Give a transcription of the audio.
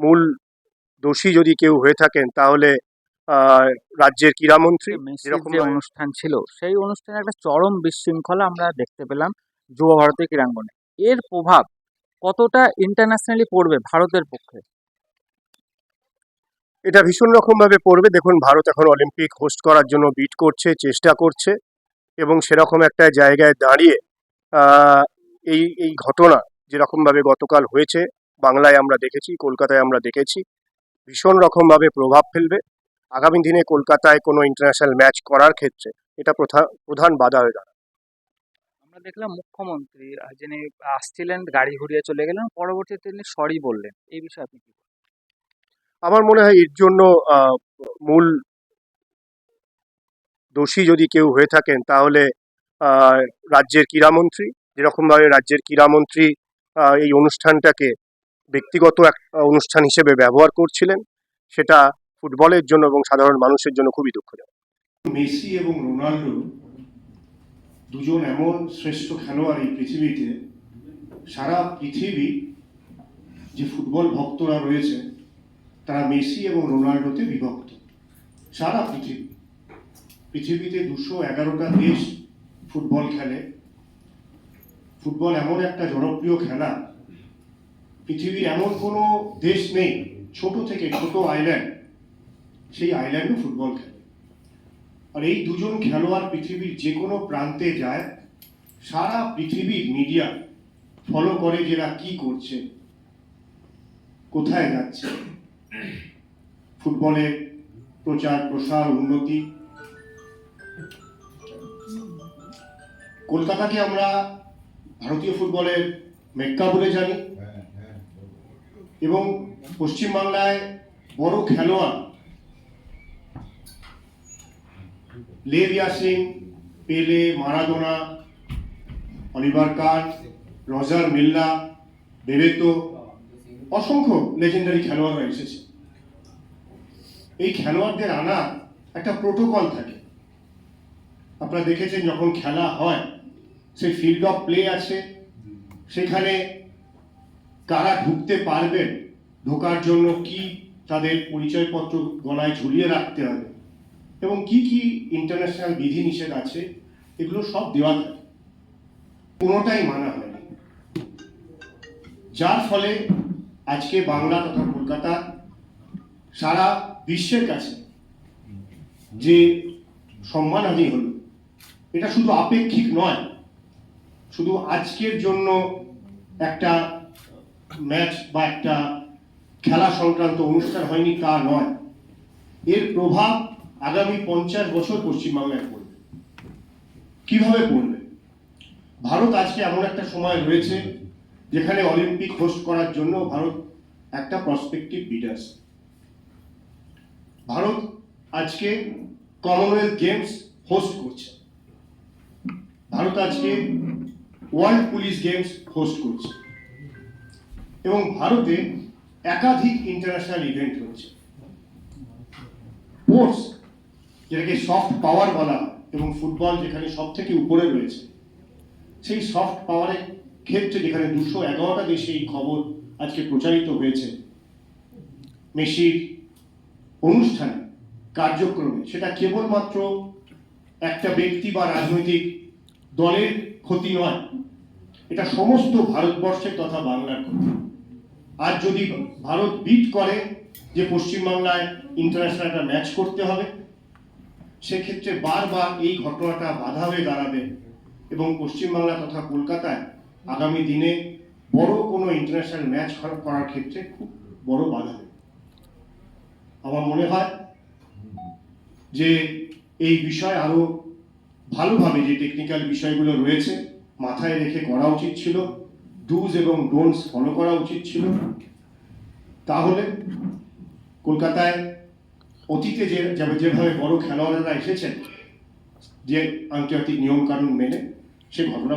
মূল দোষী যদি কেউ হয়ে থাকেন তাহলে রাজ্যের ক্রীড়ামন্ত্রী যেরকম অনুষ্ঠান ছিল সেই অনুষ্ঠানে একটা চরম বিশৃঙ্খলা আমরা দেখতে পেলাম যুব ভারতী ক্রীড়াঙ্গনে। এর প্রভাব কতটা ইন্টারন্যাশনালি পড়বে ভারতের পক্ষে? এটা ভীষণ রকমভাবে পড়বে। দেখুন ভারত এখন অলিম্পিক হোস্ট করার জন্য বিট করছে চেষ্টা করছে এবং সেরকম একটা জায়গায় দাঁড়িয়ে এই এই ঘটনা যেরকমভাবে গতকাল হয়েছে বাংলায় আমরা দেখেছি কলকাতায় আমরা দেখেছি ভীষণ রকমভাবে প্রভাব ফেলবে। আগামী দিনে কলকাতায় কোনো ইন্টারন্যাশনাল ম্যাচ করার ক্ষেত্রে এটা প্রধান প্রধান বাধা হয়ে দাঁড়াবে। আমরা দেখলাম মুখ্যমন্ত্রী যিনি আসছিলেন গাড়ি ঘুরিয়ে চলে গেলেন পরবর্তীতে তিনি সরি বললেন। এই বিষয়ে আপনি কি আমার মনে হয় এর জন্য মূল দোষী যদি কেউ হয়ে থাকেন তাহলে রাজ্যের ক্রীড়ামন্ত্রী যেরকমভাবে রাজ্যের ক্রীড়ামন্ত্রী এই অনুষ্ঠানটাকে ব্যক্তিগত এক অনুষ্ঠান হিসেবে ব্যবহার করছিলেন। সেটা ফুটবলের জন্য এবং সাধারণ মানুষের জন্য খুবই দুঃখজনক। মেসি এবং রোনাল্ডো দুজন এমন শ্রেষ্ঠ খেলোয়াড় এই পৃথিবীতে, সারা পৃথিবী যে ফুটবল ভক্তরা রয়েছে, তারা মেসি এবং রোনাল্ডোতে বিভক্ত। সারা পৃথিবী, পৃথিবীতে দুশো এগারোটা দেশ ফুটবল খেলে। ফুটবল এমন একটা জনপ্রিয় খেলা পৃথিবীর এমন কোনো দেশ নেই, ছোট থেকে ছোট আইল্যান্ড সেই আইল্যান্ডও ফুটবল খেলে। আর এই দুজন খেলোয়াড় পৃথিবীর যে কোনো প্রান্তে যায়, সারা পৃথিবীর মিডিয়া ফলো করে যে এরা কি করছে, কোথায় যাচ্ছে। ফুটবলের প্রচার, প্রসার, উন্নতি। কলকাতাকে আমরা ভারতীয় ফুটবলের মেক্কা বলে জানি। এবং পশ্চিমবাংলায় বড় খেলোয়াড় লেভ ইয়াসিন পেলে, মারাদোনা, অলিভার কার রজার মিল্লা বেবেতো অসংখ্য লেজেন্ডারি খেলোয়াড়রা এসেছে। এই খেলোয়াড়দের আনা একটা প্রোটোকল থাকে। আপনারা দেখেছেন যখন খেলা হয়, সেই ফিল্ড অফ প্লে আছে, সেখানে কারা ঢুকতে পারবেন। ঢোকার জন্য কি তাদের পরিচয়পত্র গলায় ঝুলিয়ে রাখতে হবে এবং কি কি ইন্টারন্যাশনাল বিধিনিষেধ আছে, এগুলো সব দেওয়া থাকে। কোনোটাই মানা হয়নি। যার ফলে আজকে বাংলা তথা কলকাতা সারা বিশ্বের কাছে যে সম্মানহানি হল, এটা শুধু আপেক্ষিক নয়, শুধু আজকের জন্য একটা ম্যাচ বা একটা খেলা সংক্রান্ত অনুষ্ঠান হয়নি, তা নয়। এর প্রভাব আগামী পঞ্চাশ বছর পশ্চিমবাংলায় পড়বে। কীভাবে পড়বে? ভারত আজকে এমন একটা সময় রয়েছে, যেখানে অলিম্পিক হোস্ট করার জন্য ভারত একটা প্রসপেক্টিভ বিডার্স ভারত আজকে কমনওয়েলথ গেমস হোস্ট করছে। ভারত আজকে ওয়ার্ল্ড পুলিশ গেমস হোস্ট করছে। এবং ভারতে একাধিক ইন্টারন্যাশনাল ইভেন্ট হচ্ছে স্পোর্টস যেটাকে সফট পাওয়ার বলা এবং ফুটবল যেখানে সব থেকে উপরে রয়েছে, সেই সফট পাওয়ারের ক্ষেত্রে যেখানে দুশো এগারোটা দেশে এই খবর আজকে প্রচারিত হয়েছে, মেসির অনুষ্ঠানে, কার্যক্রমে, সেটা কেবলমাত্র একটা ব্যক্তি বা রাজনৈতিক দলের ক্ষতি নয়, এটা সমস্ত ভারতবর্ষের তথা বাংলার ক্ষতি। আর যদি ভারত বিট করে যে পশ্চিমবাংলায় ইন্টারন্যাশনাল একটা ম্যাচ করতে হবে, সেক্ষেত্রে বারবার এই ঘটনাটা বাধা হয়ে দাঁড়াবে এবং পশ্চিমবাংলা তথা কলকাতায় আগামী দিনে বড় কোনো ইন্টারন্যাশনাল ম্যাচ করার ক্ষেত্রে খুব বড় বাধা দেবে। আমার মনে হয় যে এই বিষয় আরও ভালোভাবে যে টেকনিক্যাল বিষয়গুলো রয়েছে মাথায় রেখে করা উচিত ছিল। ডুজ এবং ডোন্টস ফলো করা উচিত ছিল। তাহলে কলকাতায় অতীতে যে যেভাবে বড় খেলোয়াড়রা এসেছেন, যে আন্তর্জাতিক নিয়মকানুন মেনে, সে ঘটনা